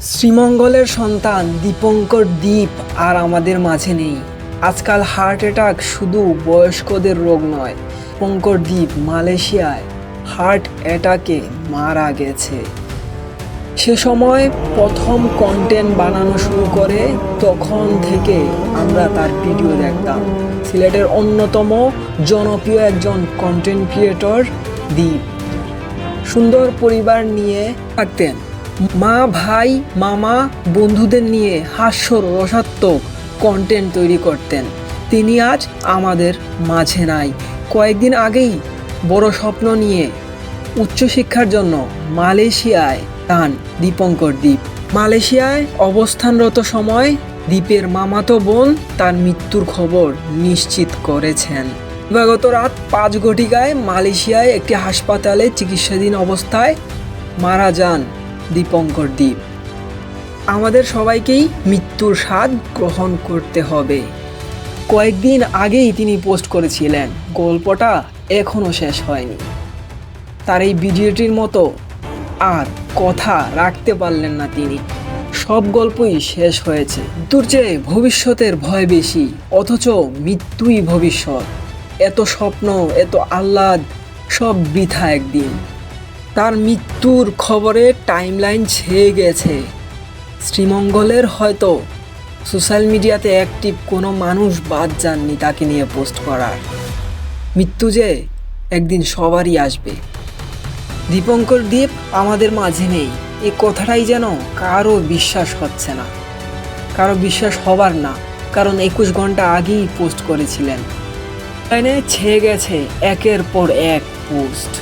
শ্রীমঙ্গলের সন্তান দীপঙ্কর দ্বীপ আর আমাদের মাঝে নেই। আজকাল হার্ট অ্যাটাক শুধু বয়স্কদের রোগ নয়। দীপঙ্কর দ্বীপ মালয়েশিয়ায় হার্ট অ্যাটাকে মারা গেছে। সে সময় প্রথম কন্টেন্ট বানানো শুরু করে তখন থেকে আমরা তার ভিডিও দেখতাম। সিলেটের অন্যতম জনপ্রিয় একজন কন্টেন্ট ক্রিয়েটর দ্বীপ সুন্দর পরিবার নিয়ে থাকতেন। মা, ভাই, মামা, বন্ধুদের নিয়ে হাস্য রসাত্মক কন্টেন্ট তৈরি করতেন। তিনি আজ আমাদের মাঝে নাই। কয়েকদিন আগেই বড় স্বপ্ন নিয়ে উচ্চশিক্ষার জন্য মালয়েশিয়ায় যান দীপঙ্কর দ্বীপ মালয়েশিয়ায় অবস্থানরত সময় দ্বীপের মামাতো বোন তার মৃত্যুর খবর নিশ্চিত করেছেন। দিবাগত রাত পাঁচ ঘটিকায় মালয়েশিয়ায় একটি হাসপাতালে চিকিৎসাধীন অবস্থায় মারা যান দীপঙ্কর দ্বীপ আমাদের সবাইকেই মৃত্যুর স্বাদ গ্রহণ করতে হবে। কয়েকদিন আগেই তিনি পোস্ট করেছিলেন, গল্পটা এখনও শেষ হয়নি। তার এই ভিডিওটির মতো আর কথা রাখতে পারলেন না তিনি। সব গল্পই শেষ হয়েছে। মৃত্যুর চেয়ে ভবিষ্যতের ভয় বেশি, অথচ মৃত্যুই ভবিষ্যৎ। এত স্বপ্ন, এত আহ্লাদ, সব বৃথা একদিন। তার মৃত্যুর খবরে টাইমলাইন ছেয়ে গেছে। শ্রীমঙ্গলের হয়তো সোশ্যাল মিডিয়াতে অ্যাক্টিভ কোনো মানুষ বাদ যাননি তাকে নিয়ে পোস্ট করার। মৃত্যু যে একদিন সবারই আসবে। দীপঙ্কর দ্বীপ আমাদের মাঝে নেই। এ কথাটাই যেন কারও বিশ্বাস হচ্ছে না। কারও বিশ্বাস হবার না, কারণ একুশ ঘণ্টা আগেই পোস্ট করেছিলেন। ছেয়ে গেছে একের পর এক পোস্ট।